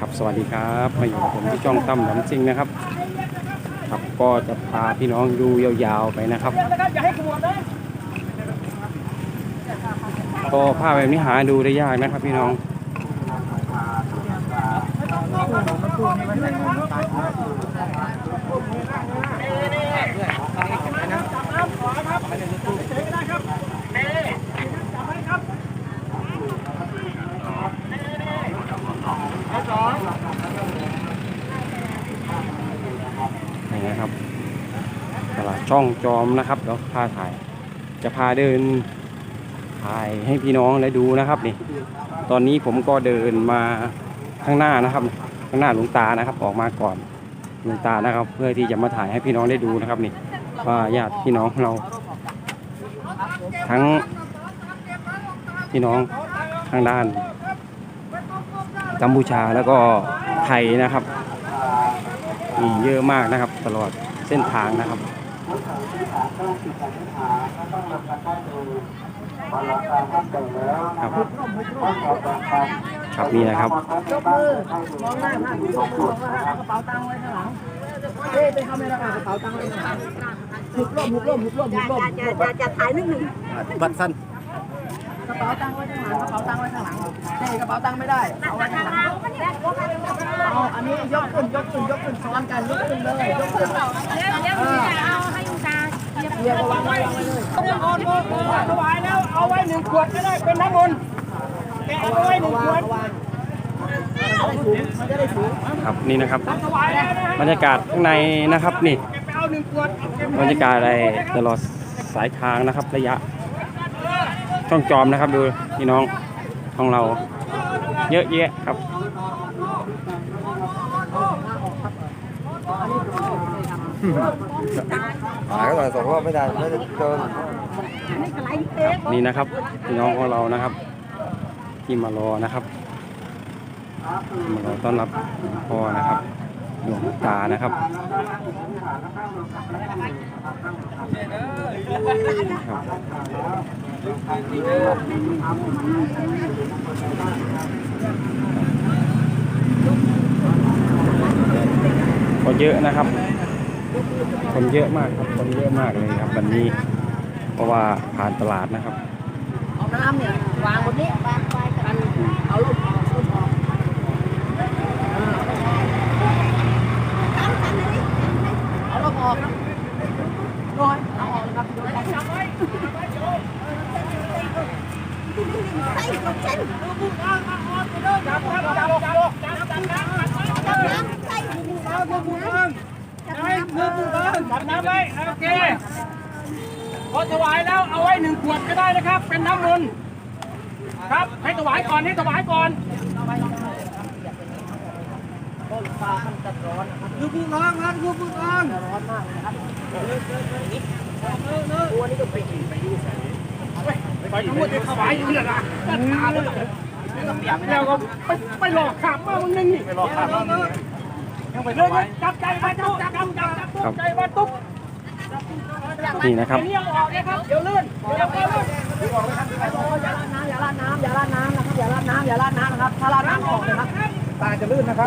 ครับสวัสดีครับมาอยู่กับผมที่ช่องตั้มหลำซิงนะครับ ครับก็จะพาพี่น้องดูยาวๆไปนะครับอย่าให้ขบวนนะก็ภาพแบบนี้หาดูได้ยากนะครับ พี่น้อง นี่นะครับตลาดช่องจอมนะครับเดี๋ยวพาถ่าย จะพาเดินถ่ายให้พี่น้องได้ดูนะครับนี่ ตอนนี้ผมก็เดินมาข้างหน้านะครับ ข้างหน้าหลวงตานะครับ ออกมาก่อนหลวงตานะครับ เพื่อที่จะมาถ่ายให้พี่น้องได้ดูนะครับนี่ว่าญาติพี่น้องเรา ทั้งพี่น้องทางด้าน กัมพูชาแล้วก็ไทยนะครับมีเยอะมากนะครับ ตลอดเส้นทางนะครับครับครับนี่นะครับยกมือมองหน้าท่านยกมือมองหน้าเอากระเป๋าตังค์ไว้ข้างหลังเฮ้ยไปทำอะไรนะกระเป๋าตังค์ไว้ข้างหลังหุบร่มหุบร่มหุบร่มหุบร่มจะจะจะถ่ายนิดหนึ่งบัตรสั้นกระ เป๋าตังค์ไว้ข้างหลังกระเป๋าตังค์ไว้ข้างหลังเฮ้ยกระเป๋าตังค์ไม่ได้เอาไว้ข้างหลังเอาอันนี้ยกขึ้นยกขึ้นยกขึ้นซ้อนกันยกขึ้นเลยยกขึ้นเอาให้ลุงตาเรียกวางไว้วางไว้เลยถวายแล้วเอาไว้หนึ่งขวดก็ได้เป็นน้ำมนต์แกเอาไว้หนึ่งขวดมันจะได้สูงครับนี่นะครับถวายแล้วนะฮะบรรยากาศข้างในนะครับนี่แกไปเอาหนึ่งขวดเก็บบรรยากาศอะไรตลอดสายทางนะครับระยะ ช่องจอมนะครับ ดูพี่น้องของเรา เยอะแยะครับหายก็หน่อยสองรอบไม่ได้ไม่ได้เจอนี่นะครับพี่น้องของเรานะครับ ที่มารอนะครับที่มารอต้อนรับหลวงพ่อนะครับ หลวงตานะครับคนเยอะนะครับ คนเยอะมากครับ คนเยอะมากเลยครับวันนี้ เพราะว่าผ่านตลาดนะครับ เอาน้ำเนี่ยวางบนนี้วางไปกันเอาลูก อาลูกออกน้อยเอาออกครับจับไว้จับจับจับจับจับจับจับจับจับจับจับน้ำไว้โอเคพอถวายแล้วเอาไว้หนึ่งขวดก็ได้นะครับ เป็นน้ำมนต์ครับให้ถวายก่อนให้ถวายก่อน คือผู้น้องครับคือผู้น้องร้อนมากนะครับตัวนี้ก็ไปกินไปดูใส่ไปดูว่าจะถวายอยู่เนี่ยนะแล้วก็ไปไปหลอกขับมามึงนึงนี่ไปหลอกขับมายังไปเลยจับใจไว้จับจับจับจับจับใจไว้ตุ๊บนี่นะครับเดี๋ยวออกนะครับเดี๋ยวลื่นเดี๋ยวลื่นอย่าลาดน้ำอย่าลาดน้ำอย่าลาดน้ำนะครับอย่าลาดน้ำอย่าลาดน้ำนะครับถ้าลาดน้ำออกนะครับตาจะลื่นนะครับ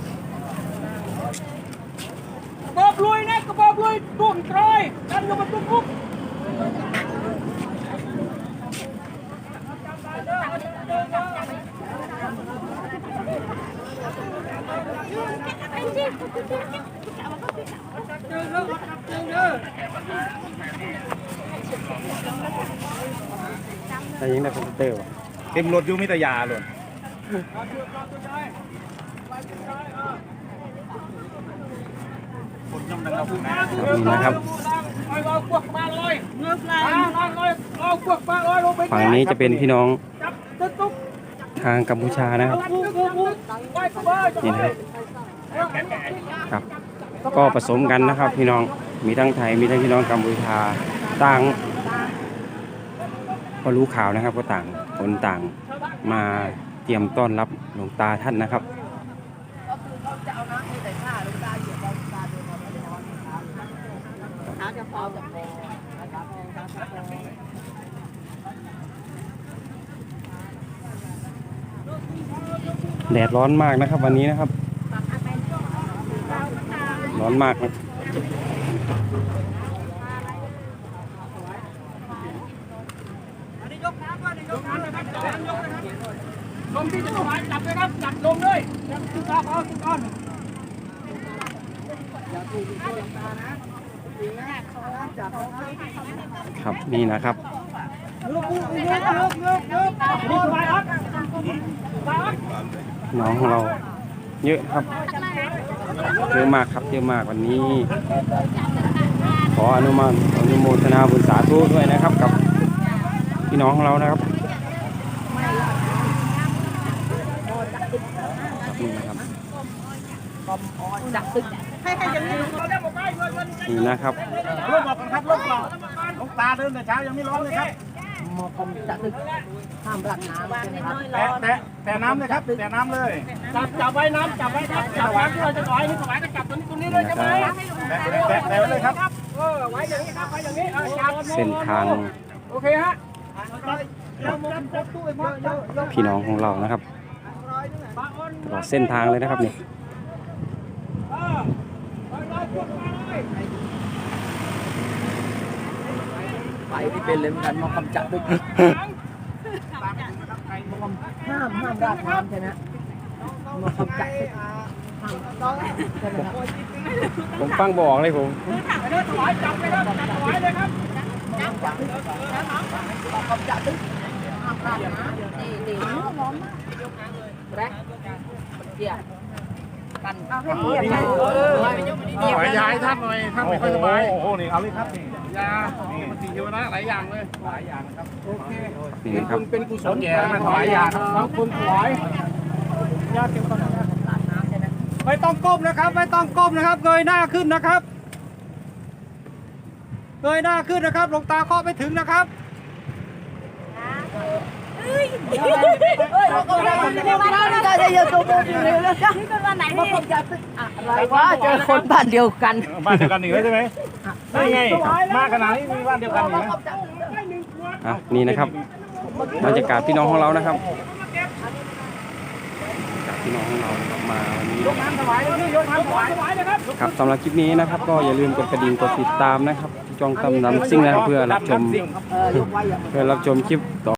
ก็บอกเลยตุ่มตรอยดันลงมาตุ้มปุ๊บอเไรอย่องแต่ยิงได้คอมเตอร์เต็มรถอยู่มีแต่ยาเลย นี่นะครับ ฝั่งนี้จะเป็นพี่น้องทางกัมพูชานะครับนี่นะครับ ก็ผสมกันนะครับ พี่น้องมีทั้งไทยมีทั้งพี่น้องกัมพูชาต่าง ก็รู้ข่าวนะครับ ก็ต่างคนต่างมาเตรียมต้อนรับหลวงตาท่านนะครับ ก็คือเขาจะเอาน้ำที่ใส่ผ้าหลวงตาเหยียบเราหลวงตาเดินมาไม่ร้อนนะครับน้ำจะพอจะพอนะครับน้ำจะพอ แดดร้อนมากนะครับ วันนี้นะครับ ร้อนมากนะลมที่จะถวาจับเลยครับจับลมเลยจับทุกก้อนทุกก้อนครับนี่นะครับลูกลูกลูกลูกลูกลูกนี่ถวายครับถวายครับ น้องของเรา เยอะครับเยอะมากครับเยอะมากวันนี้ ขออนุโมทอนุโมทนาบุญสาธุด้วยนะครับกับพี่น้องของเรานะครับนี่นะครับจับตึกให้ให้อย่างนี้เราได้หมดได้เงินเงินนี่นะครับร่วมบอกกันครับร่วมบอกลูกตาเดินแต่เช้ายังไม่ร้อนเลยครับ มอกรมจับตึกห้ามรักน้ำใช่ไหมครับแต่แต่แต่น้ำเลยครับแต่น้ำเลยจับจับไว้น้ำจับไว้ครับจับไว้ที่เราจะถอยที่ถวายก็จับตรงนี้ตรงนี้เลยใช่ไหมแต่แต่แต่ไว้เลยครับเออไว้อย่างนี้ครับไว้อย่างนี้เออจับเส้นทางโอเคฮะเราจับจับตู้ไอ้พ่อพี่น้องของเรานะครับตลอดเส้นทางเลยนะครับนี่ ไปที่เป็นเลยเหมือนกันมากำจัดด้วยห้ามห้ามราดน้ำใช่ไหมมากำจัดด้วยใช่ไหมครับผมฟังบอกเลยผมถวายจับเลยครับจับถวายเลยครับจับจับกำจัดด้วยห้ามราดน้ำดีดีร้อนมากแรกเกี่ยกันเอาให้เหยียบนะขอย้ายท่านหน่อยท่านไม่ค่อยสบายโอ้โหนี่เอาเลยครับนี่ ยานี่มันสีเทวนะหลายอย่างเลยหลายอย่างครับโอเคนี่นะครับเป็นกุศลแก่มาถวายยาครับบางคนถวายญาติเป็นคนราดน้ำใช่ไหมไม่ต้องก้มนะครับ ไม่ต้องก้มนะครับเงยหน้าขึ้นนะครับเงยหน้าขึ้นนะครับหลวงตาเคาะไม่ถึงนะครับเฮ้ยเราก็ได้คนเดียวกันแล้วนะนี่เป็นวันไหนนี่อะไรวะเจอคนบ้านเดียวกันบ้านเดียวกันอีกแล้วใช่ไหม นี่ไง มากขนาดนี้มีบ้านเดียวกันอีกไหมอะนี่นะครับบรรยากาศพี่น้องของเรานะครับจากพี่น้องของเรานะครับมาวันนี้ครับสำหรับคลิปนี้นะครับ ก็อย่าลืมกดกระดิ่งกดติดตามนะครับที่จ้องตำนำซิ่งนะครับเพื่อรับชมเพื่อรับชมคลิปต่อ